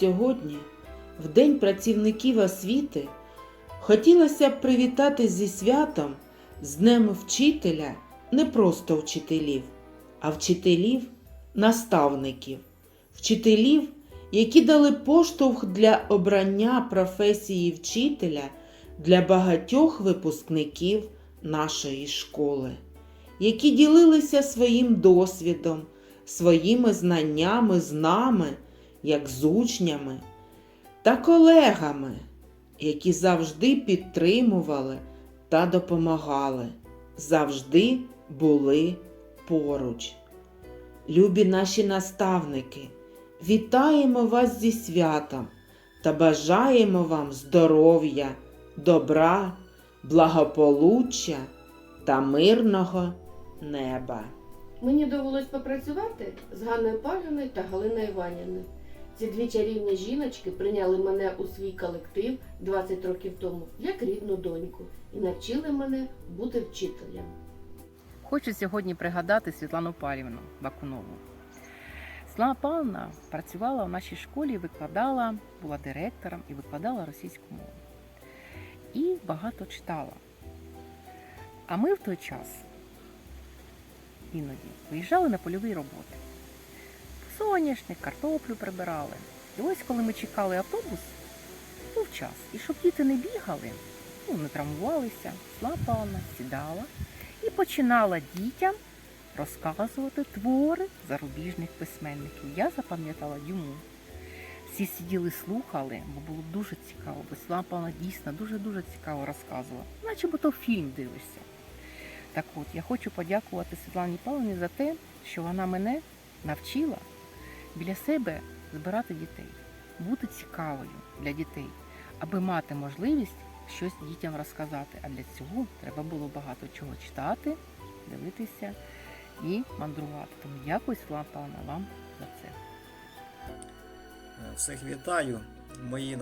Сьогодні, в День працівників освіти, хотілося б привітати зі святом з Днем вчителя не просто вчителів, а вчителів наставників, вчителів, які дали поштовх для обрання професії вчителя для багатьох випускників нашої школи, які ділилися своїм досвідом, своїми знаннями з нами, як з учнями, та колегами, які завжди підтримували та допомагали, завжди були поруч. Любі наші наставники, вітаємо вас зі святом та бажаємо вам здоров'я, добра, благополуччя та мирного неба. Мені довелось попрацювати з Ганною Павлівною та Галиною Іванівною. Ці дві чарівні жіночки прийняли мене у свій колектив 20 років тому як рідну доньку і навчили мене бути вчителем. Хочу сьогодні пригадати Світлану Павлівну Бакунову. Світлана Павлівна працювала в нашій школі, викладала, була директором і викладала російську мову. І багато читала. А ми в той час іноді виїжджали на польові роботи. Соняшник, картоплю прибирали. І ось коли ми чекали автобус, був час. І щоб діти не бігали, ну, не травмувалися, Світлана Павлівна сідала і починала дітям розказувати твори зарубіжних письменників. Я запам'ятала йому. Всі сиділи, слухали, бо було дуже цікаво, бо Світлана дійсно дуже-дуже цікаво розказувала. Наче бо то фільм дивишся. Так от, я хочу подякувати Світлані Павловні за те, що вона мене навчила біля себе збирати дітей, бути цікавою для дітей, аби мати можливість щось дітям розказати. А для цього треба було багато чого читати, дивитися і мандрувати. Тому дякую, Світлана вам за це. Всіх вітаю. Мої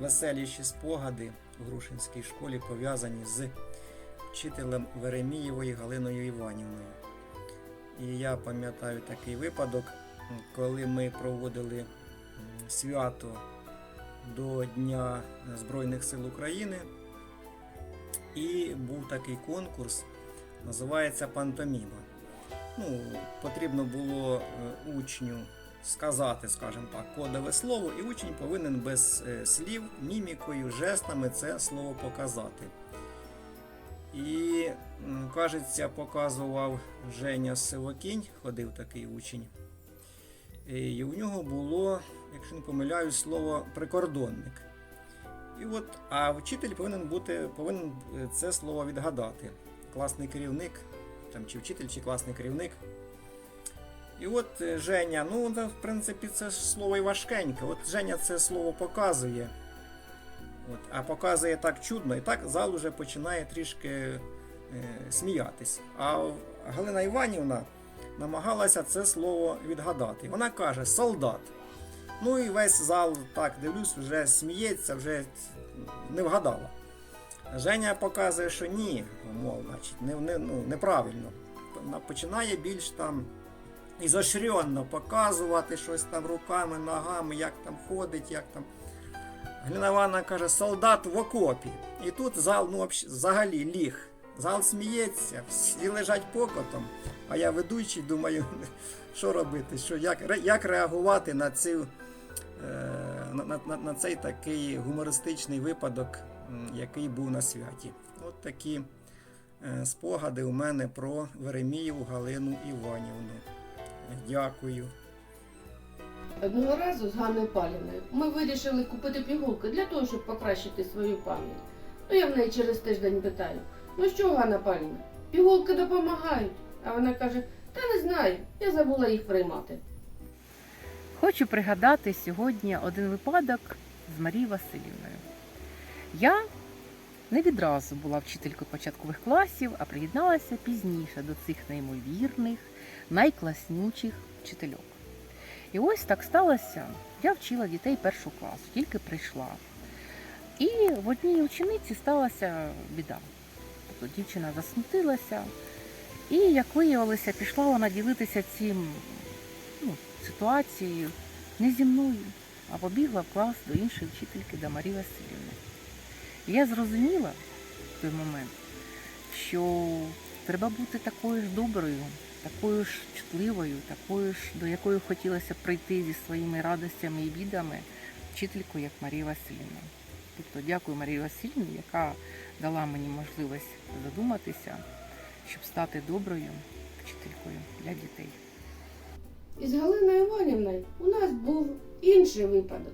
найвеселіші спогади у Грушинській школі пов'язані з вчителем Веремієвою Галиною Іванівною. І я пам'ятаю такий випадок, коли ми проводили свято до Дня Збройних сил України. І був такий конкурс, називається Пантоміма. Ну, потрібно було е, учню сказати, скажімо так, кодове слово, і учень повинен без е, слів, мімікою, жестами це слово показати. І, кажеться, показував Женя Сивокінь, ходив такий учень. І у нього було, якщо не помиляюсь, слово прикордонник. І от, а вчитель повинен бути, повинен е, це слово відгадати. Класний керівник, там, чи вчитель, чи класний керівник. І от е, Женя, ну, в принципі, це слово і важкеньке. От Женя це слово показує. От, а показує так чудно, і так зал уже починає трішки е, сміятись. А Галина Іванівна намагалася це слово відгадати. Вона каже солдат. Ну і весь зал, так дивлюсь, вже сміється, вже не вгадала. Женя показує, що ні, мов, значить, не, не, ну, неправильно. Починає більш там ізощренно показувати щось там руками, ногами, як там ходить, як там. Галина Івановна каже, солдат в окопі. І тут зал ну, взагалі ліг. Зал сміється, всі лежать покотом. А я ведучий, думаю, що робити, що, як, як реагувати на, цю, е, на, на, на, цей такий гумористичний випадок, який був на святі. От такі е, спогади у мене про Веремієву Галину Іванівну. Дякую. Одного разу з Ганною Павлівною ми вирішили купити пігулки для того, щоб покращити свою пам'ять. Ну я в неї через тиждень питаю: ну що, Ганна Павлівна, пігулки допомагають? А вона каже: Та не знаю, я забула їх приймати. Хочу пригадати сьогодні один випадок з Марією Васильівною. Я не відразу була вчителькою початкових класів, а приєдналася пізніше до цих неймовірних, найкласнючих вчительок. І ось так сталося. Я вчила дітей першого класу, тільки прийшла. І в одній учениці сталася біда. Тобто дівчина засмутилася, і, як виявилося, пішла вона ділитися цим ну, ситуацією не зі мною, а побігла в клас до іншої вчительки до Марії Васильівни. І я зрозуміла в той момент, що треба бути такою ж доброю, такою ж чутливою, такою ж, до якої хотілося прийти зі своїми радостями і бідами, вчительку, як Марія Васильівна. Тобто дякую Марії Васильівні, яка дала мені можливість задуматися, щоб стати доброю вчителькою для дітей. Із Галиною Іванівною у нас був інший випадок.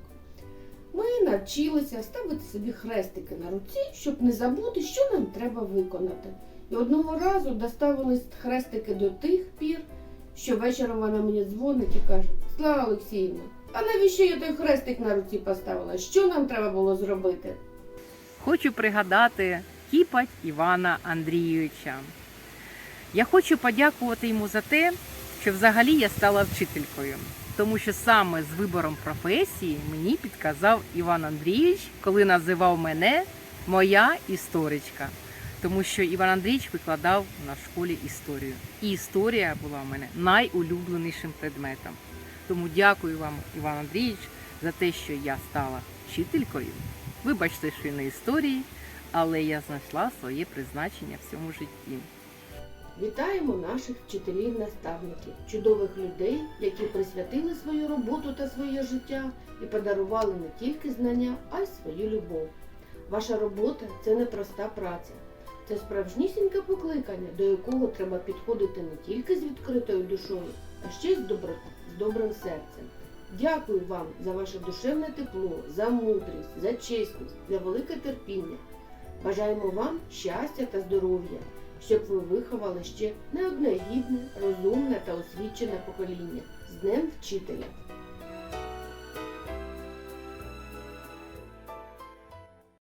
Ми навчилися ставити собі хрестики на руці, щоб не забути, що нам треба виконати. І одного разу доставили хрестики до тих пір, що вечором вона мені дзвонить і каже: Слава Олексіївна, а навіщо я той хрестик на руці поставила? Що нам треба було зробити? Хочу пригадати кіпать Івана Андрійовича. Я хочу подякувати йому за те, що взагалі я стала вчителькою, тому що саме з вибором професії мені підказав Іван Андрійович, коли називав мене моя історичка. Тому що Іван Андрійович викладав на школі історію. І історія була в мене найулюбленішим предметом. Тому дякую вам, Іван Андрійович, за те, що я стала вчителькою. Вибачте, що не історії, але я знайшла своє призначення в цьому житті. Вітаємо наших вчителів-наставників, чудових людей, які присвятили свою роботу та своє життя і подарували не тільки знання, а й свою любов. Ваша робота це не проста праця, це справжнісіньке покликання, до якого треба підходити не тільки з відкритою душою, а ще й з, добро... добрим серцем. Дякую вам за ваше душевне тепло, за мудрість, за чесність, за велике терпіння. Бажаємо вам щастя та здоров'я, щоб ви виховали ще не одне гідне, розумне та освічене покоління з Днем Вчителя.